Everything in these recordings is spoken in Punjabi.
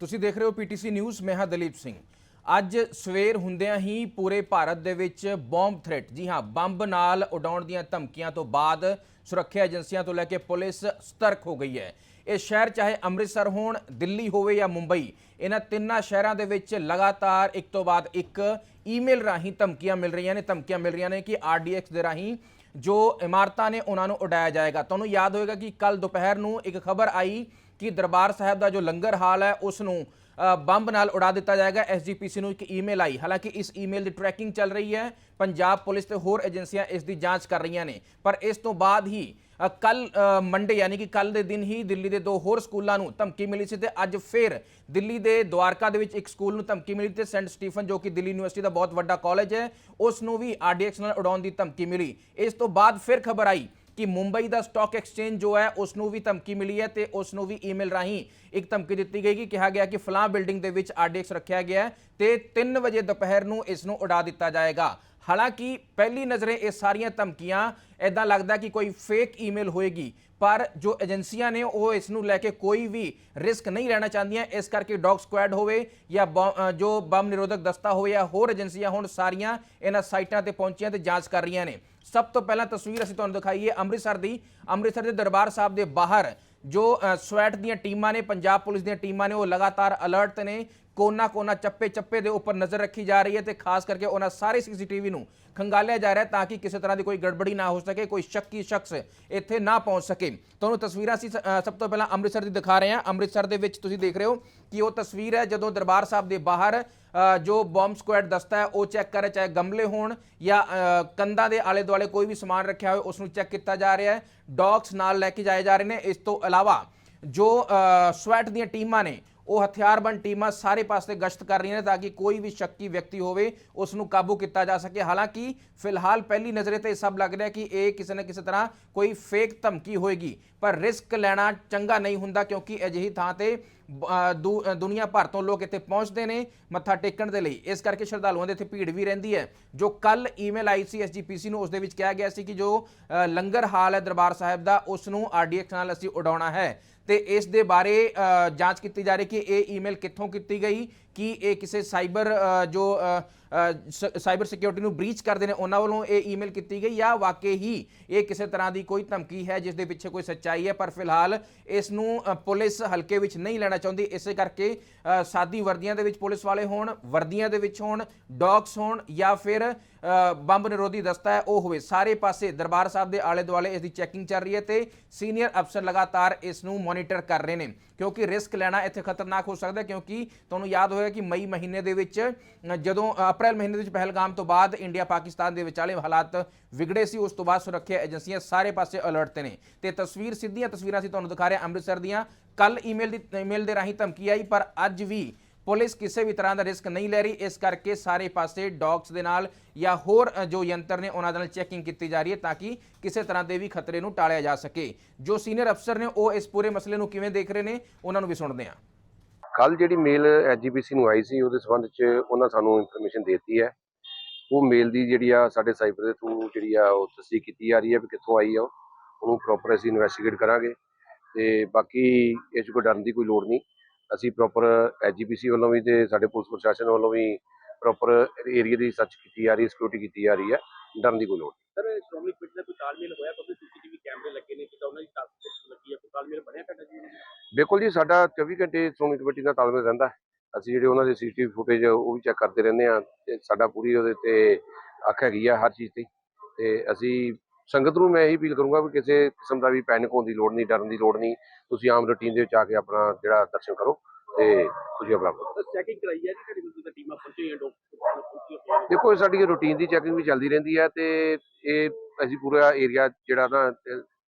ਤੁਸੀਂ ਦੇਖ ਰਹੇ ਹੋ ਪੀਟੀਸੀ ਨਿਊਜ਼, ਮੈਂ ਹਾਂ ਦਲੀਪ ਸਿੰਘ। ਅੱਜ ਸਵੇਰ ਹੁੰਦਿਆਂ ਹੀ ਪੂਰੇ ਭਾਰਤ ਦੇ ਵਿੱਚ ਬੰਬ ਥ੍ਰੈਟ ਜੀ ਹਾਂ, ਬੰਬ ਨਾਲ ਉਡਾਉਣ ਦੀਆਂ ਧਮਕੀਆਂ ਤੋਂ ਬਾਅਦ ਸੁਰੱਖਿਆ ਏਜੰਸੀਆਂ ਤੋਂ ਲੈ ਕੇ ਪੁਲਿਸ ਸਤਰਕ ਹੋ ਗਈ ਹੈ। ਇਹ ਸ਼ਹਿਰ ਚਾਹੇ ਅੰਮ੍ਰਿਤਸਰ ਹੋਣ, ਦਿੱਲੀ ਹੋਵੇ ਜਾਂ ਮੁੰਬਈ, ਇਹਨਾਂ ਤਿੰਨਾਂ ਸ਼ਹਿਰਾਂ ਦੇ ਵਿੱਚ ਲਗਾਤਾਰ ਇੱਕ ਤੋਂ ਬਾਅਦ ਇੱਕ ਈਮੇਲ ਰਾਹੀਂ ਧਮਕੀਆਂ ਮਿਲ ਰਹੀਆਂ ਨੇ, ਧਮਕੀਆਂ ਮਿਲ ਰਹੀਆਂ ਨੇ ਕਿ ਆਰਡੀਐਕਸ ਦੇ ਰਾਹੀਂ ਜੋ ਇਮਾਰਤਾਂ ਨੇ, ਉਹਨਾਂ ਨੂੰ ਉਡਾਇਆ ਜਾਏਗਾ। ਤੁਹਾਨੂੰ ਯਾਦ ਹੋਵੇਗਾ ਕਿ ਕੱਲ ਦੁਪਹਿਰ ਨੂੰ ਇੱਕ ਖਬਰ ਆਈ ਕਿ ਦਰਬਾਰ ਸਾਹਿਬ ਦਾ ਜੋ ਲੰਗਰ ਹਾਲ ਹੈ ਉਸ ਨੂੰ ਬੰਬ ਨਾਲ ਉਡਾ ਦਿੱਤਾ ਜਾਏਗਾ। ਐਸਜੀਪੀਸੀ ਨੂੰ ਇੱਕ ਈਮੇਲ ਆਈ। ਹਾਲਾਂਕਿ ਇਸ ਈਮੇਲ ਦੀ ਟਰੈਕਿੰਗ ਚੱਲ ਰਹੀ ਹੈ। ਪੰਜਾਬ ਪੁਲਿਸ ਤੇ ਹੋਰ ਏਜੰਸੀਆਂ ਇਸ ਦੀ ਜਾਂਚ ਕਰ ਰਹੀਆਂ ਨੇ। ਪਰ ਇਸ ਤੋਂ ਬਾਅਦ ਹੀ ਕੱਲ ਮੰਡੇ ਯਾਨੀ ਕਿ ਕੱਲ ਦੇ ਦਿਨ ਹੀ ਦਿੱਲੀ ਦੇ ਦੋ ਹੋਰ ਸਕੂਲਾਂ ਨੂੰ ਧਮਕੀ ਮਿਲੀ ਸੀ ਤੇ ਅੱਜ ਫਿਰ ਦਿੱਲੀ ਦੇ ਦੁਆਰਕਾ ਦੇ ਵਿੱਚ ਇੱਕ ਸਕੂਲ ਨੂੰ ਧਮਕੀ ਮਿਲੀ ਤੇ ਸੈਂਟ ਸਟੀਫਨ, ਜੋ ਕਿ ਦਿੱਲੀ ਯੂਨੀਵਰਸਿਟੀ ਦਾ ਬਹੁਤ ਵੱਡਾ ਕਾਲਜ ਹੈ ਉਸ ਨੂੰ ਵੀ ਆਰਡੀਐਕਸ ਨਾਲ ਉਡਾਉਣ ਦੀ ਧਮਕੀ ਮਿਲੀ। ਇਸ ਤੋਂ ਬਾਅਦ ਫਿਰ ਖਬਰ ਆਈ ਕਿ ਮੁੰਬਈ ਦਾ ਸਟਾਕ ਐਕਸਚੇਂਜ ਜੋ ਹੈ ਉਸ ਨੂੰ ਵੀ ਧਮਕੀ ਮਿਲੀ ਹੈ ਤੇ ਉਸ ਨੂੰ ਵੀ ਈਮੇਲ ਰਾਹੀਂ ਇੱਕ ਧਮਕੀ ਦਿੱਤੀ ਗਈ ਕਿ ਕਿਹਾ ਗਿਆ ਕਿ ਫਲਾਂ ਬਿਲਡਿੰਗ ਦੇ ਵਿੱਚ ਆਰਡੀਐਕਸ ਰੱਖਿਆ ਗਿਆ ਹੈ ਤੇ 3 ਵਜੇ ਦੁਪਹਿਰ ਨੂੰ ਇਸ ਨੂੰ ਉਡਾ ਦਿੱਤਾ ਜਾਏਗਾ। ਹਾਲਾਂਕਿ ਪਹਿਲੀ ਨਜ਼ਰੇ ਇਹ ਸਾਰੀਆਂ ਧਮਕੀਆਂ ਐਦਾਂ ਲੱਗਦਾ ਕਿ ਕੋਈ ਫੇਕ ਈਮੇਲ ਹੋਏਗੀ, ਪਰ ਜੋ ਏਜੰਸੀਆਂ ਨੇ, ਉਹ ਇਸ ਨੂੰ ਲੈ ਕੇ ਕੋਈ ਵੀ ਰਿਸਕ ਨਹੀਂ ਲੈਣਾ ਚਾਹੁੰਦੀਆਂ। ਇਸ ਕਰਕੇ ਡੌਗ ਸਕੁਐਡ ਹੋਵੇ ਜਾਂ ਬੌ- ਜੋ ਬੰਬ ਨਿਰੋਧਕ ਦਸਤਾ ਹੋਵੇ ਜਾਂ ਹੋਰ ਏਜੰਸੀਆਂ ਹੁਣ, ਸਾਰੀਆਂ ਇਹਨਾਂ ਸਾਈਟਾਂ ਤੇ ਪਹੁੰਚੀਆਂ ਤੇ ਜਾਂਚ ਕਰ ਰਹੀਆਂ ਨੇ। ਸਭ ਤੋਂ ਪਹਿਲਾਂ ਤਸਵੀਰ ਅਸੀਂ ਤੁਹਾਨੂੰ ਦਿਖਾਈਏ ਅੰਮ੍ਰਿਤਸਰ ਦੀ। ਅੰਮ੍ਰਿਤਸਰ ਦੇ ਦਰਬਾਰ ਸਾਹਿਬ ਦੇ ਬਾਹਰ ਜੋ ਸਵੈਟ ਦੀਆਂ ਟੀਮਾਂ ਨੇ, ਪੰਜਾਬ ਪੁਲਿਸ ਦੀਆਂ ਟੀਮਾਂ ਨੇ, ਉਹ ਲਗਾਤਾਰ ਅਲਰਟ ਨੇ ਕੋਨਾ ਕੋਨਾ ਚੱਪੇ ਚੱਪੇ ਦੇ ਉੱਪਰ ਨਜ਼ਰ ਰੱਖੀ ਜਾ ਰਹੀ ਹੈ ਤੇ ਖਾਸ ਕਰਕੇ ਉਹਨਾਂ ਸਾਰੇ ਸੀਸੀਟੀਵੀ ਨੂੰ ਖੰਗਾਲਿਆ ਜਾ ਰਿਹਾ ਤਾਂ ਕਿ ਕਿਸੇ ਤਰ੍ਹਾਂ ਦੀ ਕੋਈ ਗੜਬੜੀ ਨਾ ਹੋ ਸਕੇ, ਕੋਈ ਸ਼ੱਕੀ ਸ਼ਖਸ ਇੱਥੇ ਨਾ ਪਹੁੰਚ ਸਕੇ। ਤੁਹਾਨੂੰ ਤਸਵੀਰਾਂ ਅਸੀਂ ਸ- ਸਭ ਤੋਂ ਪਹਿਲਾਂ ਅੰਮ੍ਰਿਤਸਰ ਦੀ ਦਿਖਾ ਰਹੇ ਹਾਂ। ਅੰਮ੍ਰਿਤਸਰ ਦੇ ਵਿੱਚ ਤੁਸੀਂ ਦੇਖ ਰਹੇ ਹੋ ਕਿ ਉਹ ਤਸਵੀਰ ਹੈ ਜਦੋਂ ਦਰਬਾਰ ਸਾਹਿਬ ਦੇ ਬਾਹਰ ਜੋ ਬੰਬ ਸਕੁਐਡ ਦਸਤਾ ਹੈ, ਉਹ ਚੈੱਕ ਕਰ ਰਿਹਾ, ਚਾਹੇ ਗਮਲੇ ਹੋਣ ਜਾਂ ਕੰਧਾਂ ਦੇ ਆਲੇ ਦੁਆਲੇ ਕੋਈ ਵੀ ਸਮਾਨ ਰੱਖਿਆ ਹੋਵੇ, ਉਸ ਨੂੰ ਚੈੱਕ ਕੀਤਾ ਜਾ ਰਿਹਾ ਹੈ। ਡੌਗਸ ਨਾਲ ਲੈ ਕੇ ਜਾਏ ਜਾ ਰਹੇ ਨੇ। ਇਸ ਤੋਂ ਇਲਾਵਾ ਜੋ ਸਵੈਟ ਦੀਆਂ ਟੀਮਾਂ ਨੇ ਉਹ ਹਥਿਆਰਬੰਦ ਟੀਮਾਂ ਸਾਰੇ ਪਾਸੇ ਗਸ਼ਤ ਕਰ ਰਹੀਆਂ ਨੇ ਤਾਂ ਕਿ ਕੋਈ ਵੀ ਸ਼ੱਕੀ ਵਿਅਕਤੀ ਹੋਵੇ ਉਸ ਨੂੰ ਕਾਬੂ ਕੀਤਾ ਜਾ ਸਕੇ। ਹਾਲਾਂਕਿ, ਫਿਲਹਾਲ ਪਹਿਲੀ ਨਜ਼ਰੇ ਤੇ ਸਭ ਲੱਗ ਰਿਹਾ ਕਿ ਇਹ ਕਿਸੇ ਨਾ ਕਿਸੇ ਤਰ੍ਹਾਂ ਕੋਈ ਫੇਕ ਧਮਕੀ ਹੋਏਗੀ, ਪਰ ਰਿਸਕ ਲੈਣਾ ਚੰਗਾ ਨਹੀਂ ਹੁੰਦਾ ਕਿਉਂਕਿ ਅਜਿਹੀ ਥਾਂ ਤੇ ਦੁਨੀਆ ਭਰ ਤੋਂ ਲੋਕ ਇੱਥੇ ਪਹੁੰਚਦੇ ਨੇ ਮੱਥਾ ਟੇਕਣ ਦੇ ਲਈ। ਇਸ ਕਰਕੇ ਸ਼ਰਧਾਲੂਆਂ ਦੇ ਇੱਥੇ ਭੀੜ ਵੀ ਰਹਿੰਦੀ ਹੈ। ਜੋ ਕੱਲ ਈਮੇਲ ਆਈ ਸੀ ਐਸਜੀਪੀਸੀ ਨੂੰ, ਉਸ ਦੇ ਵਿੱਚ ਕਿਹਾ ਗਿਆ ਸੀ ਕਿ ਜੋ ਲੰਗਰ ਹਾਲ ਹੈ ਦਰਬਾਰ ਸਾਹਿਬ ਦਾ ਉਸ ਨੂੰ ਆਰਡੀਐਕਸ ਨਾਲ ਅਸੀਂ ਉਡਾਉਣਾ ਹੈ। ਤੇ ਇਸ ਦੇ ਬਾਰੇ ਜਾਂਚ ਕੀਤੀ ਜਾ ਰਹੀ ਕਿ ਇਹ ਈਮੇਲ ਕਿੱਥੋਂ ਕੀਤੀ ਗਈ, ਕਿ ਇਹ ਕਿਸੇ ਸਾਈਬਰ ਜੋ ਸਾਈਬਰ ਸਿਕਿਉਰਿਟੀ ਨੂੰ ਬ੍ਰੀਚ ਕਰਦੇ ਨੇ, ਉਹਨਾਂ ਵੱਲੋਂ ਇਹ ਈਮੇਲ ਕੀਤੀ ਗਈ ਜਾਂ ਵਾਕਈ ਹੀ ਇਹ ਕਿਸੇ ਤਰ੍ਹਾਂ ਦੀ ਕੋਈ ਧਮਕੀ ਹੈ, ਜਿਸ ਦੇ ਪਿੱਛੇ ਕੋਈ ਸੱਚਾਈ ਹੈ, ਪਰ ਫਿਲਹਾਲ ਇਸ ਨੂੰ ਪੁਲਿਸ ਹਲਕੇ ਵਿੱਚ ਨਹੀਂ ਲੈਣਾ ਚਾਹੁੰਦੀ। ਇਸੇ ਕਰਕੇ ਸਾਦੀ ਵਰਦੀਆਂ ਦੇ ਵਿੱਚ ਪੁਲਿਸ ਵਾਲੇ ਹੋਣ, ਵਰਦੀਆਂ ਦੇ ਵਿੱਚ ਹੋਣ ਡੌਗਸ ਹੋਣ ਜਾਂ ਫਿਰ ਬੰਬ ਨਿਰੋਧੀ ਦਸਤਾ ਹੈ, ਉਹ ਹੋਵੇ। ਸਾਰੇ ਪਾਸੇ ਦਰਬਾਰ ਸਾਹਿਬ ਦੇ ਆਲੇ ਦੁਆਲੇ ਇਸ ਦੀ ਚੈਕਿੰਗ ਚੱਲ ਰਹੀ ਹੈ ਤੇ ਸੀਨੀਅਰ ਅਫਸਰ ਲਗਾਤਾਰ ਇਸ ਨੂੰ ਮੋਨੀਟਰ ਕਰ ਰਹੇ ਨੇ। ਕਿਉਂਕਿ ਰਿਸਕ ਲੈਣਾ ਇੱਥੇ ਖਤਰਨਾਕ ਹੋ ਸਕਦਾ ਕਿਉਂਕਿ ਤੁਹਾਨੂੰ ਯਾਦ ਹੋਏਗਾ ਕਿ ਮਈ ਮਹੀਨੇ ਦੇ ਵਿੱਚ, ਜਦੋਂ, ਅਪ੍ਰੈਲ ਮਹੀਨੇ ਦੇ ਵਿੱਚ ਪਹਿਲਗਾਮ ਤੋਂ ਬਾਅਦ ਇੰਡੀਆ ਪਾਕਿਸਤਾਨ ਦੇ ਵਿਚਾਲੇ ਹਾਲਾਤ ਵਿਗੜੇ ਸੀ, ਉਸ ਤੋਂ ਬਾਅਦ ਸੁਰੱਖਿਆ ਏਜੰਸੀਆਂ ਸਾਰੇ ਪਾਸੇ ਅਲਰਟ ਤੇ ਨੇ। ਤੇ ਤਸਵੀਰ ਸਿੱਧੀਆਂ ਤਸਵੀਰਾਂ ਅਸੀਂ ਤੁਹਾਨੂੰ ਦਿਖਾ ਰਹੇ ਹਾਂ ਅੰਮ੍ਰਿਤਸਰ ਦੀਆਂ। ਕੱਲ ਈਮੇਲ ਦੀ, ਈਮੇਲ ਦੇ ਰਾਹੀਂ ਧਮਕੀ ਆਈ, ਪਰ ਅੱਜ ਵੀ ਪੁਲਿਸ ਕਿਸੇ ਵੀ ਤਰ੍ਹਾਂ ਦਾ ਰਿਸਕ ਨਹੀਂ ਲੈ ਰਹੀ, ਇਸ ਕਰਕੇ ਸਾਰੇ ਪਾਸੇ ਡੌਗਸ ਦੇ ਨਾਲ ਜਾਂ ਹੋਰ ਜੋ ਯੰਤਰ ਨੇ ਉਹਨਾਂ ਦੇ ਨਾਲ ਚੈਕਿੰਗ ਕੀਤੀ ਜਾ ਰਹੀ ਹੈ ਤਾਂ ਕਿ ਕਿਸੇ ਤਰ੍ਹਾਂ ਦੇ ਵੀ ਖਤਰੇ ਨੂੰ ਟਾਲਿਆ ਜਾ ਸਕੇ। ਜੋ ਸੀਨੀਅਰ ਅਫਸਰ ਨੇ, ਉਹ ਇਸ ਪੂਰੇ ਮਸਲੇ ਨੂੰ ਕਿਵੇਂ ਦੇਖ ਰਹੇ ਨੇ, ਉਹਨਾਂ ਨੂੰ ਵੀ ਸੁਣਦੇ ਹਾਂ। ਕੱਲ ਜਿਹੜੀ ਮੇਲ ਐਜੀਪੀਸੀ ਨੂੰ ਆਈ ਸੀ, ਉਹਦੇ ਸੰਬੰਧ ਚ ਉਹਨਾਂ ਸਾਨੂੰ ਇਨਫੋਰਮੇਸ਼ਨ ਦਿੱਤੀ ਹੈ। ਉਹ ਮੇਲ ਦੀ ਜਿਹੜੀ ਆ, ਸਾਡੇ ਸਾਈਬਰ ਦੇ ਥਰੂ ਜਿਹੜੀ ਆ, ਉਹ ਤਸਦੀਕ ਕੀਤੀ ਜਾ ਰਹੀ ਹੈ ਵੀ ਕਿੱਥੋਂ ਆਈ ਆ ਉਹਨੂੰ ਪ੍ਰੋਪਰ ਅਸੀਂ ਇਨਵੈਸਟੀਗੇਟ ਕਰਾਂਗੇ ਤੇ ਬਾਕੀ ਇਹ 'ਚ ਕੋਈ ਡਰਨ ਦੀ ਕੋਈ ਲੋੜ ਨਹੀਂ। ਅਸੀਂ ਪ੍ਰੋਪਰ ਐਜੀਪੀਸੀ ਵੱਲੋਂ ਵੀ ਤੇ ਸਾਡੇ ਪੁਲਿਸ ਪ੍ਰਸ਼ਾਸਨ ਵੱਲੋਂ ਵੀ ਪ੍ਰੋਪਰ ਏਰੀਆ ਦੀ ਸਰਚ ਕੀਤੀ ਜਾ ਰਹੀ ਹੈ ਸਿਕਿਉਰਿਟੀ ਕੀਤੀ ਜਾ ਰਹੀ ਹੈ ਡਰਨ ਦੀ ਕੋਈ ਲੋੜ ਨਹੀਂ। ਸਰ ਸ਼੍ਰੋਮਣੀ ਕਮੇਟੀ ਦਾ ਕੋਈ ਤਾਲਮੇਲ ਹੋਇਆ ਕਿਉਂਕਿ ਸੀਸੀਟੀਵੀ ਕੈਮਰੇ ਲੱਗੇ ਨੇ ਕਿਤਾ ਉਹਨਾਂ ਦੀ ਟਾਸਕ ਲੱਗੀ ਹੈ ਕੋਈ ਤਾਲਮੇਲ ਬਣਿਆ ਤੁਹਾਡਾ ਜੀ? ਬਿਲਕੁਲ ਜੀ ਸਾਡਾ 24 ਘੰਟੇ ਸ਼੍ਰੋਮਣੀ ਕਮੇਟੀ ਨਾਲ ਤਾਲਮੇਲ ਰਹਿੰਦਾ ਹੈ। ਅਸੀਂ ਜਿਹੜੇ ਉਹਨਾਂ ਦੇ ਸੀਸੀਟੀਵੀ ਫੁਟੇਜ ਉਹ ਵੀ ਚੈੱਕ ਕਰਦੇ ਰਹਿੰਦੇ ਆ ਤੇ ਸਾਡਾ ਪੂਰੀ ਉਹਦੇ ਤੇ ਅੱਖ ਹੈਗੀ ਆ ਹਰ ਚੀਜ਼ ਤੇ ਤੇ ਅਸੀਂ ਸੰਗਤ ਨੂੰ ਮੈਂ ਇਹੀ ਅਪੀਲ ਕਰੂੰਗਾ ਵੀ ਕਿਸੇ ਕਿਸਮ ਦਾ ਵੀ ਪੈਨਿਕ ਹੋਣ ਦੀ ਲੋੜ ਨਹੀਂ ਡਰਨ ਦੀ ਲੋੜ ਨਹੀਂ। ਤੁਸੀਂ ਆਮ ਰੁਟੀਨ ਦੇ ਵਿੱਚ ਆ ਕੇ ਆਪਣਾ ਜਿਹੜਾ ਦਰਸ਼ਨ ਕਰੋ ਤੇ ਖੁਸ਼ੀ ਪ੍ਰਾਪਤ ਚੈਕਿੰਗ ਕਰਾਈ ਹੈ ਜੀ ਤੁਹਾਡੀ ਬਿਲਕੁਲ ਤਾਂ ਟੀਮਾਂ ਪਹੁੰਚੀਆਂ ਡਾਕਟਰ। ਦੇਖੋ ਇਹ ਸਾਡੀ ਰੁਟੀਨ ਦੀ ਚੈਕਿੰਗ ਵੀ ਚੱਲਦੀ ਰਹਿੰਦੀ ਹੈ ਤੇ ਇਹ ਅਸੀਂ ਪੂਰਾ ਏਰੀਆ ਜਿਹੜਾ ਨਾ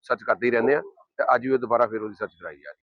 ਸਰਚ ਕਰਦੇ ਹੀ ਰਹਿੰਦੇ ਆ ਤੇ ਅੱਜ ਵੀ ਉਹ ਦੁਬਾਰਾ ਫਿਰ ਉਹਦੀ ਸਰਚ ਕਰਾਈ ਜਾ ਰਹੀ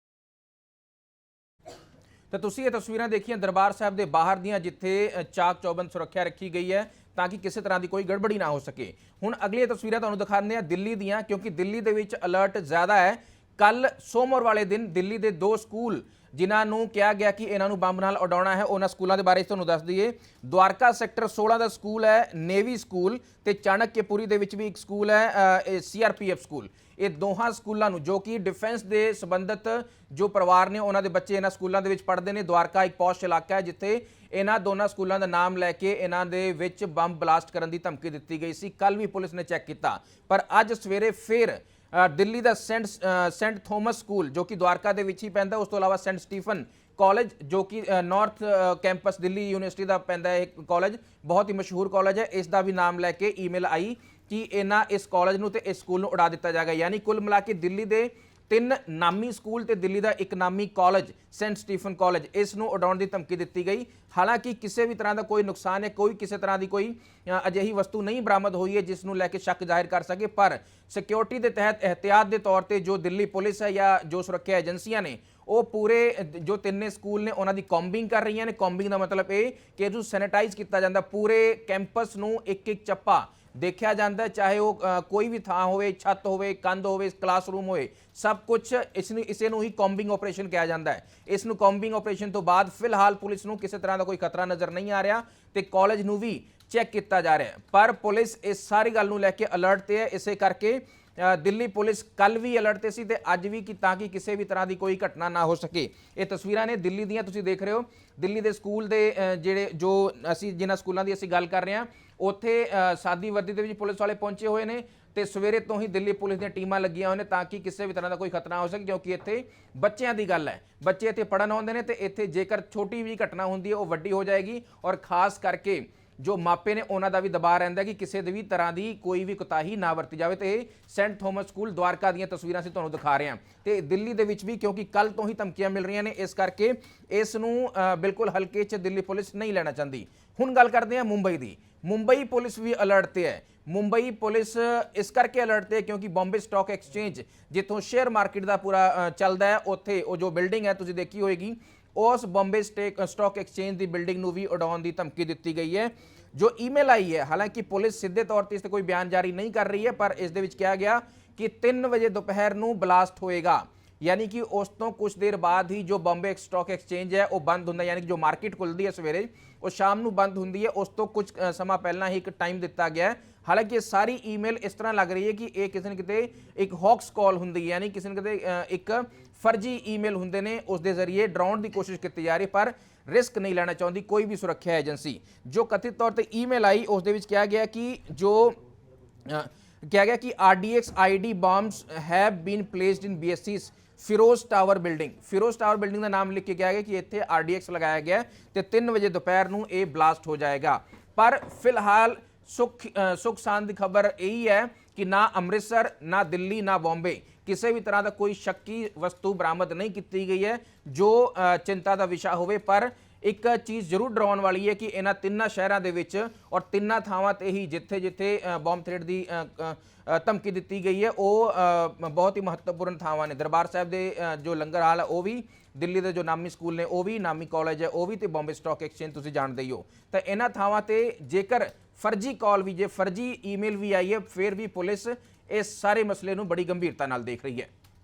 ਤਾਂ ਤੁਸੀਂ ਇਹ ਤਸਵੀਰਾਂ ਦੇਖੀਆਂ ਦਰਬਾਰ ਸਾਹਿਬ ਦੇ ਬਾਹਰ ਦੀਆਂ ਜਿੱਥੇ ਚਾਕ ਚੌਬੰਦ ਸੁਰੱਖਿਆ ਰੱਖੀ ਗਈ ਹੈ। ਤਾਂ ਕਿ ਕਿਸੇ ਤਰ੍ਹਾਂ ਦੀ ਕੋਈ ਗੜਬੜੀ ਨਾ ਹੋ ਸਕੇ। ਹੁਣ ਅਗਲੀਆਂ ਤਸਵੀਰਾਂ ਤੁਹਾਨੂੰ ਦਿਖਾਉਂਦੇ ਆ ਦਿੱਲੀ ਦੀਆਂ, ਕਿਉਂਕਿ ਦਿੱਲੀ ਦੇ ਵਿੱਚ ਅਲਰਟ ਜ਼ਿਆਦਾ ਹੈ। ਕੱਲ ਸੋਮਵਾਰ ਵਾਲੇ ਦਿਨ ਦਿੱਲੀ ਦੇ ਦੋ ਸਕੂਲ ਜਿਨ੍ਹਾਂ ਨੂੰ ਕਿਹਾ ਗਿਆ ਕਿ ਇਹਨਾਂ ਨੂੰ ਬੰਬ ਨਾਲ ਉਡਾਉਣਾ ਹੈ, ਉਹਨਾਂ ਸਕੂਲਾਂ ਦੇ ਬਾਰੇ ਤੁਹਾਨੂੰ ਦੱਸ ਦਈਏ। ਦਵਾਰਕਾ ਸੈਕਟਰ 16 ਦਾ ਸਕੂਲ ਹੈ, ਨੇਵੀ ਸਕੂਲ ਤੇ ਚਾਣਕਯਪੁਰੀ ਦੇ ਵਿੱਚ ਵੀ ਇੱਕ ਸਕੂਲ ਹੈ ਸੀਆਰਪੀਐਫ ਸਕੂਲ। ਇਹ ਦੋਹਾਂ ਸਕੂਲਾਂ ਨੂੰ ਜੋ ਕਿ ਡਿਫੈਂਸ ਦੇ ਸੰਬੰਧਿਤ ਜੋ ਪਰਿਵਾਰ ਨੇ, ਉਹਨਾਂ ਦੇ ਬੱਚੇ ਇਹਨਾਂ ਸਕੂਲਾਂ ਦੇ ਵਿੱਚ ਪੜ੍ਹਦੇ ਨੇ। ਦਵਾਰਕਾ ਇੱਕ ਪੌਸ਼ ਇਲਾਕਾ ਹੈ, ਜਿੱਥੇ ਇਹਨਾਂ ਦੋਨਾਂ ਸਕੂਲਾਂ ਦਾ ਨਾਮ ਲੈ ਕੇ ਇਹਨਾਂ ਦੇ ਵਿੱਚ ਬੰਬ ਬਲਾਸਟ ਕਰਨ ਦੀ ਧਮਕੀ ਦਿੱਤੀ ਗਈ ਸੀ। ਕੱਲ ਵੀ ਪੁਲਿਸ ਨੇ ਚੈੱਕ ਕੀਤਾ। ਪਰ ਅੱਜ ਸਵੇਰੇ ਫਿਰ ਦਿੱਲੀ ਦਾ ਸੈਂਟ ਸੈਂਟ ਥੋਮਸ ਸਕੂਲ, ਜੋ ਕਿ ਦੁਆਰਕਾ ਦੇ ਵਿੱਚ ਹੀ ਪੈਂਦਾ ਉਸ ਤੋਂ ਇਲਾਵਾ ਸੈਂਟ ਸਟੀਫਨ ਕਾਲਜ, ਜੋ ਕਿ ਨਾਰਥ ਕੈਂਪਸ, ਦਿੱਲੀ ਯੂਨੀਵਰਸਿਟੀ ਦਾ ਪੈਂਦਾ ਹੈ, ਇੱਕ ਕਾਲਜ, ਬਹੁਤ ਹੀ ਮਸ਼ਹੂਰ ਕਾਲਜ ਹੈ, ਇਸ ਦਾ ਵੀ ਨਾਮ ਲੈ ਕੇ ਈਮੇਲ ਆਈ ਕਿ ਇਹਨਾਂ ਇਸ ਕਾਲਜ ਨੂੰ ਤੇ ਇਸ ਸਕੂਲ ਨੂੰ ਉਡਾ ਦਿੱਤਾ ਜਾਏਗਾ। ਯਾਨੀ ਕੁੱਲ ਮਿਲਾ ਕੇ ਦਿੱਲੀ ਦੇ ਤਿੰਨ ਨਾਮੀ ਸਕੂਲ ਤੇ ਦਿੱਲੀ ਦਾ ਇੱਕ ਨਾਮੀ ਕਾਲਜ, ਸੈਂਟ ਸਟੀਫਨ ਕਾਲਜ, ਇਸ ਨੂੰ ਉਡਾਉਣ ਦੀ ਧਮਕੀ ਦਿੱਤੀ ਗਈ। ਹਾਲਾਂਕਿ ਕਿਸੇ ਵੀ ਤਰ੍ਹਾਂ ਦਾ ਕੋਈ ਨੁਕਸਾਨ ਹੈ, ਕੋਈ ਕਿਸੇ ਤਰ੍ਹਾਂ ਦੀ ਕੋਈ ਅਜਿਹੀ ਵਸਤੂ ਨਹੀਂ ਬਰਾਮਦ ਹੋਈ ਹੈ, ਜਿਸ ਨੂੰ ਲੈ ਕੇ ਸ਼ੱਕ ਜ਼ਾਹਿਰ ਕਰ ਸਕੇ। ਪਰ ਸਿਕਿਉਰਿਟੀ ਦੇ ਤਹਿਤ ਇਹਤਿਆਤ ਦੇ ਤੌਰ ਤੇ ਜੋ ਦਿੱਲੀ ਪੁਲਿਸ ਹੈ ਜਾਂ ਜੋ ਸੁਰੱਖਿਆ ਏਜੰਸੀਆਂ ਨੇ, ਉਹ ਪੂਰੇ, ਜੋ ਤਿੰਨੇ ਸਕੂਲ ਨੇ, ਉਹਨਾਂ ਦੀ ਕੌਂਬਿੰਗ ਕਰ ਰਹੀਆਂ ਨੇ। ਕੌਂਬਿੰਗ ਦਾ ਮਤਲਬ ਇਹ ਕਿ ਇਹਨੂੰ ਸੈਨੀਟਾਈਜ਼ ਕੀਤਾ ਜਾਂਦਾ। ਪੂਰੇ ਕੈਂਪਸ ਨੂੰ ਇੱਕ ਇੱਕ ਚੱਪਾ ਦੇਖਿਆ ਜਾਂਦਾ ਚਾਹੇ ਉਹ ਕੋਈ ਵੀ ਥਾਂ ਹੋਵੇ, ਛੱਤ ਹੋਵੇ, ਕੰਧ ਹੋਵੇ ਕਲਾਸਰੂਮ ਹੋਵੇ ਸਭ ਕੁਝ ਇਸ ਨੂੰ, ਇਸੇ ਨੂੰ ਹੀ ਕੌਂਬਿੰਗ ਆਪਰੇਸ਼ਨ ਕਿਹਾ ਜਾਂਦਾ ਹੈ। ਇਸ ਨੂੰ ਕੌਂਬਿੰਗ ਆਪਰੇਸ਼ਨ ਤੋਂ ਬਾਅਦ ਫਿਲਹਾਲ ਪੁਲਿਸ ਨੂੰ ਕਿਸੇ ਤਰ੍ਹਾਂ ਦਾ ਕੋਈ ਖਤਰਾ ਨਜ਼ਰ ਨਹੀਂ ਆ ਰਿਹਾ ਤੇ ਕਾਲਜ ਨੂੰ ਵੀ ਚੈੱਕ ਕੀਤਾ ਜਾ ਰਿਹਾ ਪਰ ਪੁਲਿਸ ਇਸ ਸਾਰੀ ਗੱਲ ਨੂੰ ਲੈ ਕੇ ਅਲਰਟ ਤੇ ਹੈ, ਇਸੇ ਕਰਕੇ ਦਿੱਲੀ ਪੁਲਿਸ ਕੱਲ ਵੀ ਅਲਰਟ ਤੇ ਸੀ ਤੇ ਅੱਜ ਵੀ ਕਿ ਤਾਂ ਕਿ ਕਿਸੇ ਵੀ ਤਰ੍ਹਾਂ ਦੀ ਕੋਈ ਘਟਨਾ ਨਾ ਹੋ ਸਕੇ। ਇਹ ਤਸਵੀਰਾਂ ਨੇ ਦਿੱਲੀ ਦੀਆਂ, ਤੁਸੀਂ ਦੇਖ ਰਹੇ ਹੋ। ਦਿੱਲੀ ਦੇ ਸਕੂਲ ਦੇ ਜਿਹੜੇ ਜੋ ਅਸੀਂ ਜਿਨ੍ਹਾਂ ਸਕੂਲਾਂ ਦੀ ਅਸੀਂ ਗੱਲ ਕਰ ਰਹੇ ਹਾਂ, ਉੱਥੇ ਸਾਦੀ ਵਰਦੀ ਦੇ ਵਿੱਚ ਪੁਲਿਸ ਵਾਲੇ ਪਹੁੰਚੇ ਹੋਏ ਨੇ ਤੇ ਸਵੇਰੇ ਤੋਂ ਹੀ ਦਿੱਲੀ ਪੁਲਿਸ ਦੀਆਂ ਟੀਮਾਂ ਲੱਗੀਆਂ ਹੋਈਆਂ ਨੇ ਤਾਂ ਕਿ ਕਿਸੇ ਵੀ ਤਰ੍ਹਾਂ ਦਾ ਕੋਈ ਖਤਰਾ ਨਾ ਹੋ ਸਕੇ, ਕਿਉਂਕਿ ਇੱਥੇ ਬੱਚਿਆਂ ਦੀ ਗੱਲ ਹੈ। ਬੱਚੇ ਇੱਥੇ ਪੜਨ ਆਉਂਦੇ ਨੇ ਤੇ ਇੱਥੇ ਜੇਕਰ ਛੋਟੀ ਵੀ ਘਟਨਾ ਹੁੰਦੀ ਹੈ, ਉਹ ਵੱਡੀ ਹੋ ਜਾਏਗੀ ਔਰ ਖਾਸ ਕਰਕੇ ਜੋ ਮਾਪੇ ਨੇ ਉਹਨਾਂ ਦਾ ਵੀ ਦਬਾਅ ਰਹਿੰਦਾ ਕਿ ਕਿਸੇ ਦੇ ਵੀ ਤਰ੍ਹਾਂ ਦੀ ਕੋਈ ਵੀ ਕੁਤਾਹੀ ਨਾ ਵਰਤੀ ਜਾਵੇ ਤੇ ਇਹ ਸੈਂਟ ਥੋਮਸ ਸਕੂਲ ਦਵਾਰਕਾ ਦੀਆਂ ਤਸਵੀਰਾਂ ਅਸੀਂ ਤੁਹਾਨੂੰ ਦਿਖਾ ਰਹੇ ਹਾਂ। ਤੇ ਦਿੱਲੀ ਦੇ ਵਿੱਚ ਵੀ ਕਿਉਂਕਿ ਕੱਲ ਤੋਂ ਹੀ ਧਮਕੀਆਂ ਮਿਲ ਰਹੀਆਂ ਨੇ, ਇਸ ਕਰਕੇ ਇਸ ਨੂੰ ਬਿਲਕੁਲ ਹਲਕੇ 'ਚ ਦਿੱਲੀ ਪੁਲਿਸ ਨਹੀਂ ਲੈਣਾ ਚਾਹੁੰਦੀ। ਹੁਣ ਗੱਲ ਕਰਦੇ ਹਾਂ ਮੁੰਬਈ ਦੀ। ਮੁੰਬਈ ਪੁਲਿਸ ਵੀ ਅਲਰਟ ਤੇ ਹੈ। ਮੁੰਬਈ ਪੁਲਿਸ ਇਸ ਕਰਕੇ ਅਲਰਟ ਤੇ ਹੈ ਕਿਉਂਕਿ ਬੰਬੇ ਸਟਾਕ ਐਕਸਚੇਂਜ, ਜਿੱਥੋਂ ਸ਼ੇਅਰ ਮਾਰਕੀਟ ਦਾ ਪੂਰਾ ਚੱਲਦਾ ਹੈ, ਉੱਥੇ ਉਹ ਜੋ ਬਿਲਡਿੰਗ ਹੈ, ਤੁਸੀਂ ਦੇਖੀ ਹੋਏਗੀ ਉਸ ਬੰਬੇ ਸਟੇਕ ਸਟਾਕ ਐਕਸਚੇਂਜ ਦੀ ਬਿਲਡਿੰਗ ਨੂੰ ਵੀ ਉਡਾਉਣ ਦੀ ਧਮਕੀ ਦਿੱਤੀ ਗਈ ਹੈ। ਜੋ ਈਮੇਲ ਆਈ ਹੈ, ਹਾਲਾਂਕਿ ਪੁਲਿਸ ਸਿੱਧੇ ਤੌਰ ਤੇ ਇਸ ਤੇ ਕੋਈ ਬਿਆਨ ਜਾਰੀ ਨਹੀਂ ਕਰ ਰਹੀ ਹੈ, ਪਰ ਇਸ ਦੇ ਵਿੱਚ ਕਿਹਾ ਗਿਆ ਕਿ 3 ਵਜੇ ਦੁਪਹਿਰ ਨੂੰ ਬਲਾਸਟ ਹੋਏਗਾ। ਯਾਨੀ ਕਿ ਉਸ ਤੋਂ ਕੁਝ ਦੇਰ ਬਾਅਦ ਹੀ ਜੋ ਬੰਬੇ ਸਟਾਕ ਐਕਸਚੇਂਜ ਹੈ, ਉਹ ਬੰਦ ਹੁੰਦਾ, ਯਾਨੀ ਕਿ ਜੋ ਮਾਰਕੀਟ ਖੁੱਲਦੀ ਹੈ ਸਵੇਰੇ ਉਹ ਸ਼ਾਮ ਨੂੰ ਬੰਦ ਹੁੰਦੀ ਹੈ। ਉਸ ਤੋਂ ਕੁਝ ਸਮਾਂ ਪਹਿਲਾਂ ਹੀ ਇੱਕ ਟਾਈਮ ਦਿੱਤਾ ਗਿਆ ਹੈ। ਹਾਲਾਂਕਿ ਇਹ ਸਾਰੀ ਈਮੇਲ ਇਸ ਤਰ੍ਹਾਂ ਲੱਗ ਰਹੀ ਹੈ ਕਿ ਇਹ ਕਿਸੇ ਨਾ ਕਿਤੇ ਇੱਕ ਹੌਕਸ ਕਾਲ ਹੁੰਦੀ ਹੈ। ਯਾਨੀ ਕਿਸੇ ਨਾ ਕਿਤੇ ਇੱਕ ਫਰਜ਼ੀ ਈਮੇਲ ਹੁੰਦੇ ਨੇ। ਉਸ ਦੇ ਜ਼ਰੀਏ ਡਰਾਉਣ ਦੀ ਕੋਸ਼ਿਸ਼ ਕੀਤੀ ਜਾ ਰਹੀ ਪਰ ਰਿਸਕ ਨਹੀਂ ਲੈਣਾ ਚਾਹੁੰਦੀ ਕੋਈ ਵੀ ਸੁਰੱਖਿਆ ਏਜੰਸੀ ਜੋ ਕਥਿਤ ਤੌਰ ਤੇ ਈਮੇਲ ਆਈ, ਉਸ ਦੇ ਵਿੱਚ ਕਿਹਾ ਗਿਆ ਕਿ ਜੋ ਕਿਹਾ ਗਿਆ ਕਿ RDX ID bombs have been placed in BSC's Phiroze tower building. Phiroze tower building ਦਾ ਨਾਮ ਲਿਖ ਕੇ ਕਿਹਾ ਗਿਆ ਕਿ ਇੱਥੇ RDX ਲਗਾਇਆ ਗਿਆ ਹੈ ਤੇ 3 ਵਜੇ ਦੁਪਹਿਰ ਨੂੰ ਇਹ ਬਲਾਸਟ ਹੋ ਜਾਏਗਾ। ਪਰ ਫਿਲਹਾਲ ਸੁਖ ਅ, ਸੁਖ ਸ਼ਾਂਤ ਦੀ ਖਬਰ ਇਹੀ ਹੈ ਕਿ ਨਾ ਅੰਮ੍ਰਿਤਸਰ ਨਾ ਦਿੱਲੀ ਨਾ ਬੰਬੇ ਕਿਸੇ ਵੀ ਤਰ੍ਹਾਂ ਦਾ ਕੋਈ ਸ਼ੱਕੀ ਵਸਤੂ ਬਰਾਮਦ ਨਹੀਂ ਕੀਤੀ ਗਈ ਹੈ ਜੋ ਚਿੰਤਾ ਦਾ ਵਿਸ਼ਾ ਹੋਵੇ। ਪਰ ਇੱਕ ਚੀਜ਼ ਜ਼ਰੂਰ ਡਰਾਉਣ ਵਾਲੀ ਹੈ ਕਿ ਇਹਨਾਂ ਤਿੰਨਾਂ ਸ਼ਹਿਰਾਂ ਦੇ ਵਿੱਚ ਔਰ ਤਿੰਨਾਂ ਥਾਵਾਂ ਤੇ ਹੀ ਜਿੱਥੇ ਜਿੱਥੇ ਅ, ਬੰਬ ਥ੍ਰੈਟ ਦੀ ਧਮਕੀ ਦਿੱਤੀ ਗਈ ਹੈ ਉਹ ਬਹੁਤ ਹੀ ਮਹੱਤਵਪੂਰਨ ਥਾਵਾਂ ਨੇ। ਦਰਬਾਰ ਸਾਹਿਬ ਦੇ ਜੋ ਲੰਗਰ ਹਾਲ ਹੈ ਉਹ ਵੀ ਦਿੱਲੀ ਦੇ ਜੋ ਨਾਮੀ ਸਕੂਲ ਨੇ ਉਹ ਵੀ ਨਾਮੀ ਕਾਲਜ ਹੈ ਉਹ ਵੀ ਤੇ ਬੰਬੇ ਸਟਾਕ ਐਕਸਚੇਂਜ ਤੁਸੀਂ ਜਾਣਦੇ ਹੀ ਹੋ। ਤਾਂ ਇਹਨਾਂ ਥਾਵਾਂ ਤੇ ਜੇਕਰ ਫਰਜ਼ੀ ਕਾਲ ਵੀ ਜੇ ਫਰਜ਼ੀ ਈਮੇਲ ਵੀ ਆਈ ਹੈ ਫਿਰ ਵੀ ਪੁਲਿਸ ਇਸ ਸਾਰੇ ਮਸਲੇ ਨੂੰ ਬੜੀ ਗੰਭੀਰਤਾ ਨਾਲ ਦੇਖ ਰਹੀ ਹੈ।